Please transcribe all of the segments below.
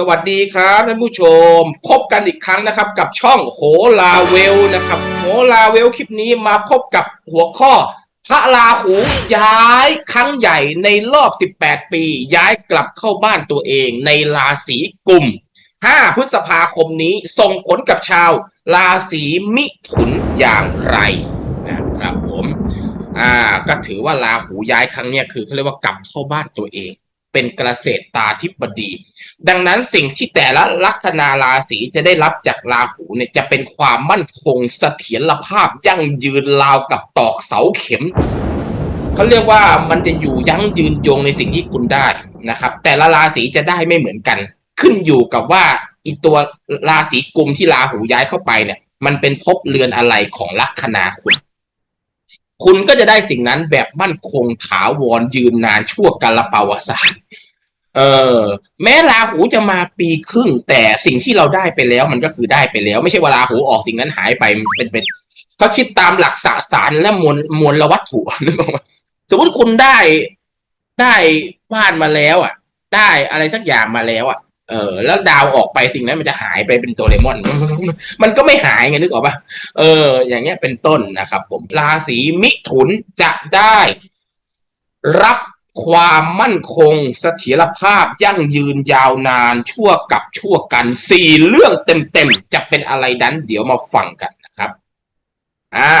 สวัสดีครับท่านผู้ชม พบกันอีกครั้งนะครับ กับช่องโหลาเวลนะครับ โหลาเวลคลิปนี้มาพบกับหัวข้อ พระราหูย้ายครั้งใหญ่ในรอบ 18 ปี ย้ายกลับเข้าบ้านตัวเองในราศีกุม 5 พฤษภาคมนี้ส่งผลกับชาว ราศีมิถุนอย่างไรนะครับผม อ่าก็ถือว่าราหูย้ายครั้งเนี้ยคือเขาเรียกว่ากลับเข้าบ้านตัวเอง เป็นเกษตรตาธิบดี ดังนั้นสิ่งที่แต่ละลัคนาราศีจะได้รับจากราหูเนี่ยจะเป็นความมั่นคงเสถียรภาพยั่งยืนราวกับตอกเสาเข็มเขาเรียกว่ามันจะอยู่ยั้งยืนยงในสิ่งที่คุณได้นะครับ แต่ละราศีจะได้ไม่เหมือนกัน ขึ้นอยู่กับว่าอีตัวราศีกุมที่ราหูย้ายเข้าไปเนี่ย มันเป็นภพเรือนอะไรของลัคนาคุณ คุณก็จะได้สิ่งนั้นแบบมั่นคงถาวรยืนนานชั่วกาลปาวสานเออ แม้ราหูจะมาปีครึ่ง แต่สิ่งที่เราได้ไปแล้ว มันก็คือได้ไปแล้ว ไม่ใช่ว่าราหูออกสิ่งนั้นหายไปเป็นเป็นเขาคิดตามหลักสสารและมวลมวลวัตถุนึกออกไหมสมมติคุณได้ได้บ้านมาแล้ว อะ ได้อะไรสักอย่างมาแล้วอะ เออแล้วดาวออกไปสิ่งนั้นมันจะหายไปเป็นตัวเลมอน มันก็ไม่หายไงนึกออกปะเออ อย่างเงี้ยเป็นต้นนะครับ ผมราศีมิถุนจะได้ รับความมั่นคงเสถียรภาพยั่งยืนยาวนาน ชั่วกับชั่วกันสี่เรื่องเต็มๆจะเป็นอะไรดันเดี๋ยวมาฟังกันนะครับ อ่า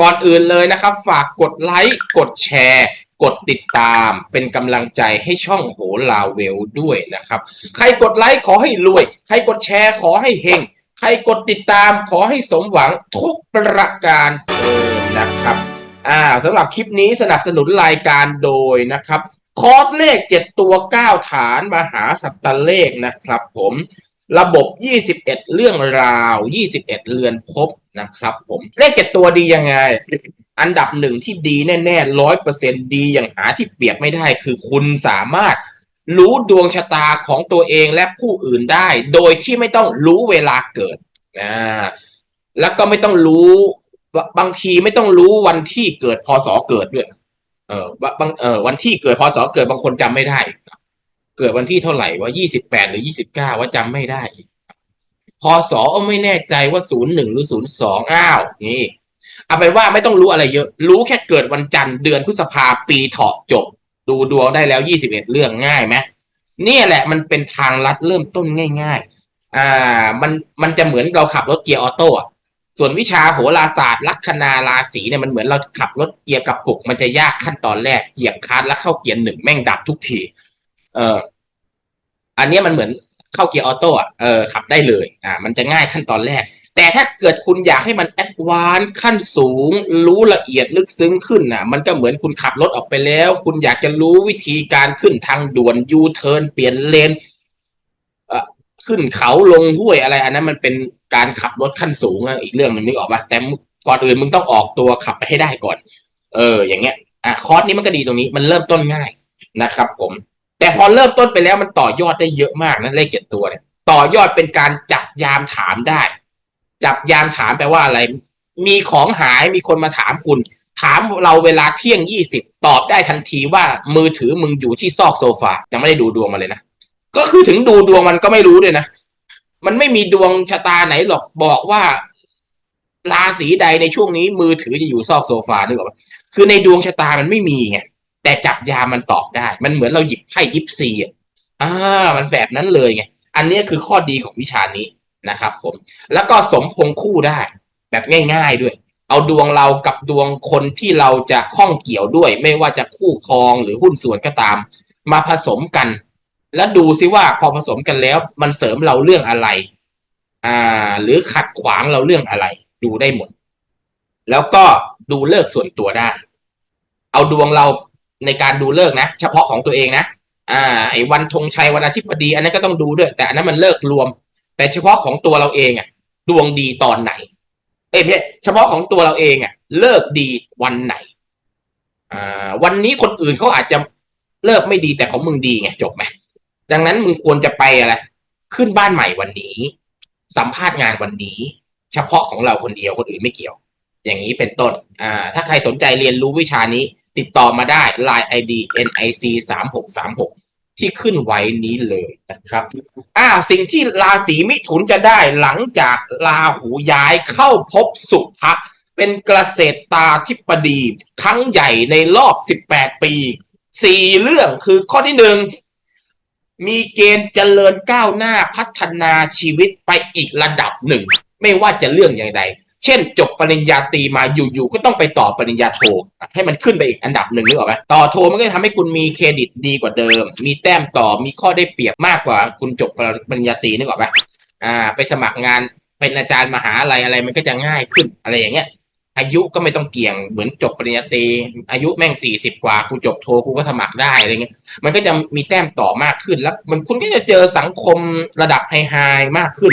ก่อนอื่นเลยนะครับ ฝากกดไลค์กดแชร์ กดติดตามเป็นกำลังใจให้ช่องโหลาเวลด้วยนะครับ ใครกดไลค์ขอให้รวย ใครกดแชร์ขอให้เฮงใครกดติดตามขอให้สมหวังทุกประการเถิดนะครับอ่าสำหรับคลิปนี้สนับสนุนรายการโดยนะครับ คอร์สเลข 7 ตัว 9 ฐานมหาสัตตเลขนะครับผมระบบ 21 เรื่องราว 21 เรือนภพนะครับผม เลข7ตัวดียังไง อันดับหนึ่งที่ดีแน่ๆร้อยเปอร์เซ็นดีอย่างหาที่เปรียบไม่ได้ คือคุณสามารถรู้ดวงชะตาของตัวเองและผู้อื่นได้ โดยที่ไม่ต้องรู้เวลาเกิดอ่าแล้วก็ไม่ต้องรู้บางทีไม่ต้องรู้วันที่เกิดพศเกิดด้วย เออบางเออวันที่เกิดพศเกิดบางคนจำไม่ได้ เกิดวันที่เท่าไหร่ว่ายี่สิบแปดหรือยี่สิบเก้าว่าจำไม่ได้พศก็ไม่แน่ใจว่าศูนย์หนึ่งหรือศูนย์สองอ้าวนี่ เอาไปนว่าไม่ต้องรู้อะไรเยอะ รู้แค่เกิดวันจันทร์เดือนพฤษภาปีเถาะจบ ดูดวงได้แล้วยี่สิบเอ็ดเรื่องง่ายไหมเนี่ยแหละมันเป็นทางลัดเริ่มต้นง่าย ๆ อ่า มันมันจะเหมือนเราขับรถเกียร์ออโต้ส่วนวิชาโหราศาสตร์ลัคนาราศีเนี่ยมันเหมือนเราขับรถเกียร์กับปุก มันจะยากขั้นตอนแรกเหยียบคลัตช์แล้วเข้าเกียร์หนึ่งแม่งดับทุกที เอออันนี้มันเหมือนเข้าเกียร์ออโต้อะเออขับได้เลย อ่า มันจะง่ายขั้นตอนแรก แต่ถ้าเกิดคุณอยากให้มันแอดวานซ์ขั้นสูง รู้ละเอียดลึกซึ้งขึ้นน่ะ มันก็เหมือนคุณขับรถออกไปแล้ว คุณอยากจะรู้วิธีการขึ้นทางด่วนยูเทิร์นเปลี่ยนเลนขึ้นเขาลงห้วยอะไร อันนั้นมันเป็นการขับรถขั้นสูงอีกเรื่องหนึงนึกออกปะแต่ก่อนอื่นมึงต้องออกตัวขับไปให้ได้ก่อน เออ อย่างเงี้ย อะคอร์สนี้มันก็ดีตรงนี้ มันเริ่มต้นง่ายนะครับ ผม แต่พอเริ่มต้นไปแล้วมันต่อยอดได้เยอะมากนะเลขเจ็ดตัวเนี่ย ต่อยอดเป็นการจับยามถามได้ จับยามถามแปลว่าอะไร มีของหายมีคนมาถามคุณ ถามเราเวลาเที่ยงยี่สิบตอบได้ทันทีว่ามือถือมึงอยู่ที่ซอกโซฟายังไม่ได้ดูดวงมาเลยนะก็คือถึงดูดวงมันก็ไม่รู้ด้วยนะมันไม่มีดวงชะตาไหนหรอกบอกว่าราศีใดในช่วงนี้มือถือจะอยู่ซอกโซฟานึกออกปะคือในดวงชะตามันไม่มีไงแต่จับยามมันตอบได้ มันเหมือนเราหยิบไพ่ยิปซีอะอ่ามันแบบนั้นเลยไง อันนี้คือข้อดีของวิชานี้ นะครับผมแล้วก็สมพงษ์คู่ได้ แบบง่าย ๆด้วย เอาดวงเรากับดวงคนที่เราจะข้องเกี่ยวด้วย ไม่ว่าจะคู่ครองหรือหุ้นส่วนก็ตาม มาผสมกัน แล้วดูซิว่าพอผสมกันแล้ว มันเสริมเราเรื่องอะไร อ่า หรือขัดขวางเราเรื่องอะไร ดูได้หมด แล้วก็ดูเลิกส่วนตัวได้ เอาดวงเราในการดูเลิกนะ เฉพาะของตัวเองนะอ่าไอ้วันธงชัยวันอาทิตย์พอดี อันนั้นก็ต้องดูด้วย แต่อันนั้นมันเลิกรวม แต่เฉพาะของตัวเราเองอะ ดวงดีตอนไหน เอ้ยไม่เฉพาะของตัวเราเองอะ เลิกดีวันไหน อ่า วันนี้คนอื่นเขาอาจจะเลิกไม่ดีแต่ของมึงดีไงจบไหมดังนั้นมึงควรจะไปอะไรขึ้นบ้านใหม่วันนี้ สัมภาษณ์งานวันนี้ เฉพาะของเราคนเดียวคนอื่นไม่เกี่ยว อย่างนี้เป็นต้น อ่า ถ้าใครสนใจเรียนรู้วิชานี้ ติดต่อมาได้ Line ID NIC 3636 ที่ขึ้นไว้นี้เลยนะครับ อ่า สิ่งที่ราศีมิถุนจะได้หลังจากราหูย้ายเข้าพบสุภะเป็นเกษตรตาธิปดี ครั้งใหญ่ในรอบ 18 ปี สี่เรื่องคือข้อที่หนึ่งมีเกณฑ์เจริญก้าวหน้าพัฒนาชีวิตไปอีกระดับหนึ่ง ไม่ว่าจะเรื่องอย่างใด เช่น จบปริญญาตรีมาอยู่ๆก็ต้องไปต่อปริญญาโทให้มันขึ้นไปอีกอันดับหนึ่งนึกออกไหมต่อโทมันก็จะทำให้คุณมีเครดิตดีกว่าเดิม มีแต้มต่อมีข้อได้เปรียบมากกว่า คุณจบปริญญาตรีนึกออกไหมอ่า ไปสมัครงานเป็นอาจารย์มหาอะไรอะไรมันก็จะง่ายขึ้นอะไรอย่างเงี้ยอายุก็ไม่ต้องเกี่ยงเหมือนจบปริญญาตรีอายุแม่งสี่สิบกว่ากูจบโทกูก็สมัครได้อะไรเงี้ยมันก็จะมีแต้มต่อมากขึ้นแล้ว มันคุณก็จะเจอสังคมระดับไฮไฮมากขึ้น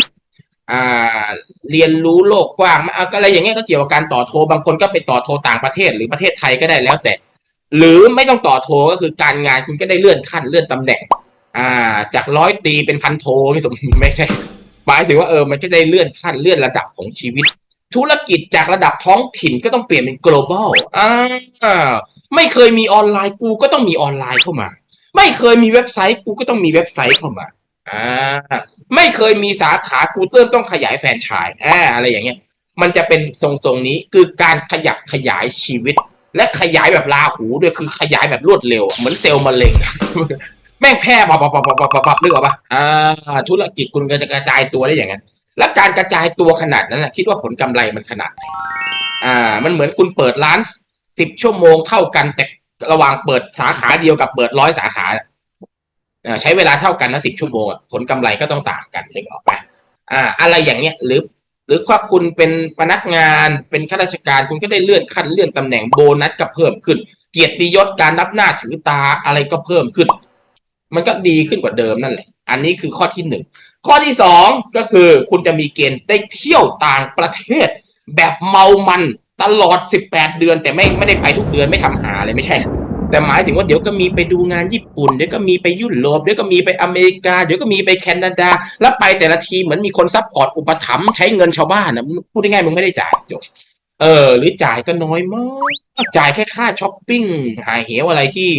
เรียนรู้โลกกว้างกอะอะไรอย่างเงี้ยก็เกี่ยวกับการต่อโทรบางคนก็ไปต่อโทรต่างประเทศหรือประเทศไทยก็ได้แล้วแต่ หรือไม่ต้องต่อโทรก็คือการงานคุณก็ได้เลื่อนขั้นเลื่อนตำแหน่ง อ่า จากร้อยตีเป็นพันโทนี่สมไม่ใช่หมายถึงว่าเออมันก็ได้เลื่อนขั้นเลื่อนระดับของชีวิต ธุรกิจจากระดับท้องถิ่นก็ต้องเปลี่ยนเป็น global อ่าไม่เคยมีออนไลน์กูก็ต้องมีออนไลน์เข้ามา ไม่เคยมีเว็บไซต์กูก็ต้องมีเว็บไซต์เข้ามา อ่าไม่เคยมีสาขากูเติมต้องขยายแฟรนไชส์อ่าอะไรอย่างเงี้ย มันจะเป็นทรงๆนี้คือการขยับขยายชีวิต และขยายแบบลาหูด้วยคือขยายแบบรวดเร็ว เหมือนเซลล์มะเร็งแม่งแพร่บับบับบับบับบับบับนึกออกปะอ่า ธุรกิจคุณก็จะกระจายตัวได้อย่างนั้นและการกระจายตัวขนาดนั้นนะคิดว่าผลกำไรมันขนาดไหนอ่า มันเหมือนคุณเปิดร้านสิบชั่วโมงเท่ากันแต่ระหว่างเปิดสาขาเดียวกับเปิดร้อยสาขา ใช้เวลาเท่ากันนะสิบชั่วโมงผลกำไรก็ต้องต่างกันนึกออกไหมอ่า อะไรอย่างเงี้ยหรือหรือว่าคุณเป็นพนักงานเป็นข้าราชการคุณก็ได้เลื่อนขั้นเลื่อนตำแหน่งโบนัสก็เพิ่มขึ้น เกียรติยศการนับหน้าถือตาอะไรก็เพิ่มขึ้น มันก็ดีขึ้นกว่าเดิมนั่นแหละ อันนี้คือข้อที่หนึ่งข้อที่สองก็คือคุณจะมีเกณฑ์ได้เที่ยวต่างประเทศ แบบเมามันตลอด 18 เดือน แต่ไม่ไม่ได้ไปทุกเดือนไม่ทำหาเลยไม่ใช่นะ แต่หมายถึงว่าเดี๋ยวก็มีไปดูงานญี่ปุ่นเดี๋ยวก็มีไปยุโรปเดี๋ยวก็มีไปอเมริกา เดี๋ยวก็มีไปแคนาดา แล้วไปแต่ละทีเหมือนมีคนซัพพอร์ตอุปถัมภ์ใช้เงินชาวบ้านนะพูดง่ายๆมึงไม่ได้จ่ายจบเออ หรือจ่ายก็น้อยมากจ่ายแค่ค่าช้อปปิ้งหาเหวอะไรที่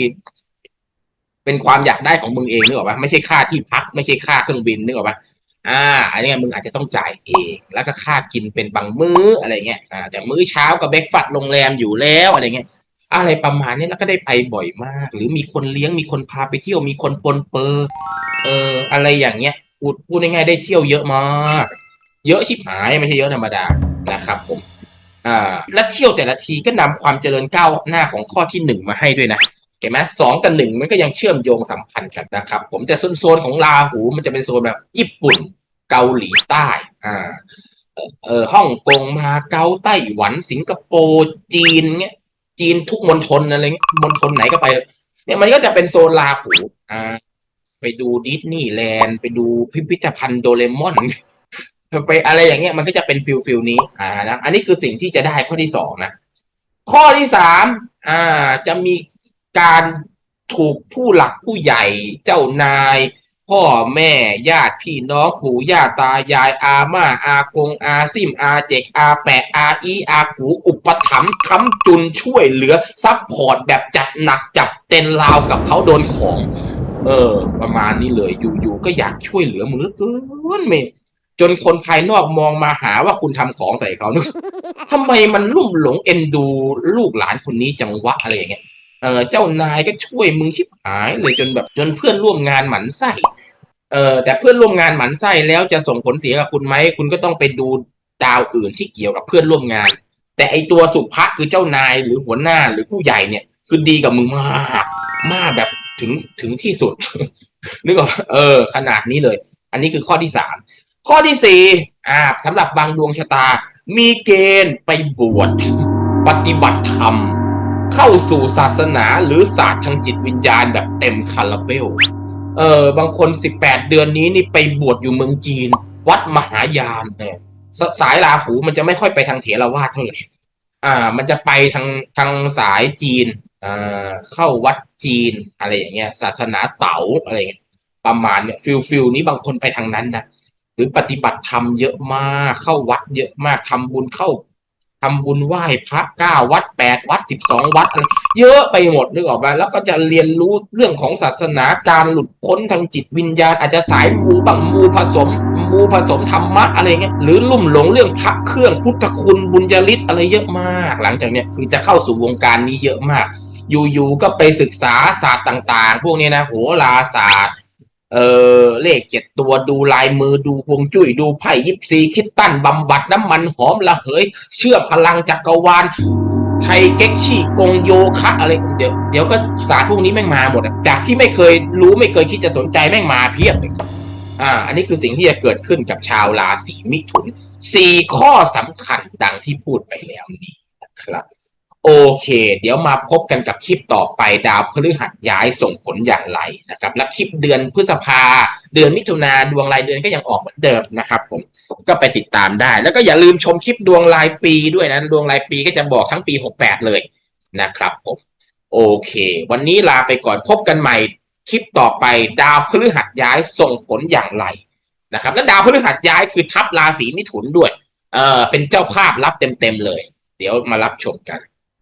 เป็นความอยากได้ของมึงเองนึกออกปะไม่ใช่ค่าที่พัก ไม่ใช่ค่าเครื่องบินนึกออกปะอ่า อันนี้มึงอาจจะต้องจ่ายเอง แล้วก็ค่ากินเป็นบางมื้ออะไรเงี้ยอ่าแต่มื้อเช้ากับเบรกฟาสต์โรงแรมอยู่แล้วอะไรเงี้ย อะไรประมาณนี้แล้วก็ได้ไปบ่อยมาก หรือมีคนเลี้ยงมีคนพาไปเที่ยวมีคนปนเปอร์เอออะไรอย่างเงี้ยพูดพูดง่ายๆได้เที่ยวเยอะมาก เยอะชิบหายไม่ใช่เยอะธรรมดานะครับผมอ่าและเที่ยวแต่ละทีก็นำความเจริญก้าวหน้าของข้อที่หนึ่งมาให้ด้วยนะเห็นไหมสองกับหนึ่งมันก็ยังเชื่อมโยงสัมพันธ์กันนะครับ ผมแต่โซนของลาหูมันจะเป็นโซนแบบญี่ปุ่นเกาหลีใต้อ่าเอ่อเออฮ่องกงมาเก๊าไต้หวันสิงคโปร์จีนเงี้ย จีนทุกมณฑลอะไรเงี้ยมณฑลไหนก็ไป เนี่ยมันก็จะเป็นโซนลาหูอ่า ไปดูดิสนีย์แลนด์ไปดูพิพิธภัณฑ์โดเรมอนไปอะไรอย่างเงี้ยมันก็จะเป็นฟิลฟิลนี้อ่านะอันนี้คือสิ่งที่จะได้ข้อที่สองนะข้อที่สามอ่าจะมีการถูกผู้หลักผู้ใหญ่เจ้านาย พ่อแม่ญาติพี่น้องปู่ย่าตายายอาม่าอากงอาซิมอาเจกอาแปะอาอีอากูอุปถัมภ์ค้ำจุนช่วยเหลือซัพพอร์ตแบบจัดหนักจับเต็นราวกับเขาโดนของ เออ ประมาณนี้เลยอยู่ๆก็อยากช่วยเหลือมึงเหลือเกินเมจนคนภายนอกมองมาหาว่าคุณทำของใส่เขานึกทำไมมันลุ่มหลงเอ็นดูลูกหลานคนนี้จังวะอะไรอย่างเงี้ย เออเจ้านายก็ช่วยมึงชิบหายเลยจนแบบจนเพื่อนร่วมงานหมันไส้เออแต่เพื่อนร่วมงานหมันไส้แล้วจะส่งผลเสียกับคุณไหมคุณก็ต้องไปดูดาวอื่นที่เกี่ยวกับเพื่อนร่วมงาน แต่ไอตัวสุภะคือเจ้านายหรือหัวหน้าหรือผู้ใหญ่เนี่ย คือดีกับมึงมากมากแบบถึงถึงที่สุด นึกออกเออ ขนาดนี้เลย อันนี้คือข้อที่สามข้อที่สี่อ่าสำหรับบางดวงชะตา มีเกณฑ์ไปบวชปฏิบัติธรรม เข้าสู่ศาสนาหรือศาสตร์ทางจิตวิญญาณแบบเต็มคาราเบล เออบางคนสิบแปดเดือนนี้นี่ไปบวชอยู่เมืองจีน วัดมหายานเนี่ยสสายราหูมันจะไม่ค่อยไปทางเถรวาทเท่าไหร่ อ่า มันจะไปทางทางสายจีน อ่า เข้าวัดจีนอะไรอย่างเงี้ย ศาสนาเต๋าอะไรเงี้ย ประมาณเนี่ยฟิลฟิลนี้บางคนไปทางนั้นนะ หรือปฏิบัติธรรมเยอะมาก เข้าวัดเยอะมากทำบุญเข้า ทำบุญไหว้พระเก้าวัดแปดวัดสิบสองวัด เยอะไปหมดนึกออกไหมแล้วก็จะเรียนรู้เรื่องของศาสนาการหลุดพ้นทางจิตวิญญาณ อาจจะสายมูบังมูผสม มูผสมธรรมะอะไรเงี้ยหรือลุ่มหลงเรื่องพระเครื่องพุทธคุณบุญญาลิศอะไรเยอะมาก หลังจากเนี้ยคือจะเข้าสู่วงการนี้เยอะมาก อยู่ๆก็ไปศึกษาศาสตร์ต่าง ๆ พวกนี้นะโหราศาสตร์ เออเลขเจ็ดตัวดูลายมือดูฮวงจุ้ยดูไพ่ยิปซีคิดตั้นบำบัดน้ำมันหอมระเหย เชื่อพลังจักรวาลไทยเก๊กชี่กงโยคะอะไรเดี๋ยวเดี๋ยวก็ศาสตร์พวกนี้แม่งมาหมดอะจากที่ไม่เคยรู้ไม่เคยคิดจะสนใจแม่งมาเพียบเลยอ่า อันนี้คือสิ่งที่จะเกิดขึ้นกับชาวราศีมิถุนสี่ข้อสำคัญดังที่พูดไปแล้วนี้นะครับ โอเค เดี๋ยวมาพบกันกับคลิปต่อไปดาวพฤหัสย้ายส่งผลอย่างไรนะครับ และคลิปเดือนพฤษภา เดือนมิถุนาดวงรายเดือนก็ยังออกเหมือนเดิมนะครับ ผมก็ไปติดตามได้ แล้วก็อย่าลืมชมคลิปดวงรายปีด้วยนะดวงรายปีก็จะบอกทั้งปี 68 เลยนะครับผมโอเค วันนี้ลาไปก่อนพบกันใหม่คลิปต่อไปดาวพฤหัสย้ายส่งผลอย่างไรนะครับและดาวพฤหัสย้ายคือทับราศีมิถุนด้วยเออเป็นเจ้าภาพรับเต็มๆเลย เดี๋ยวมารับชมกัน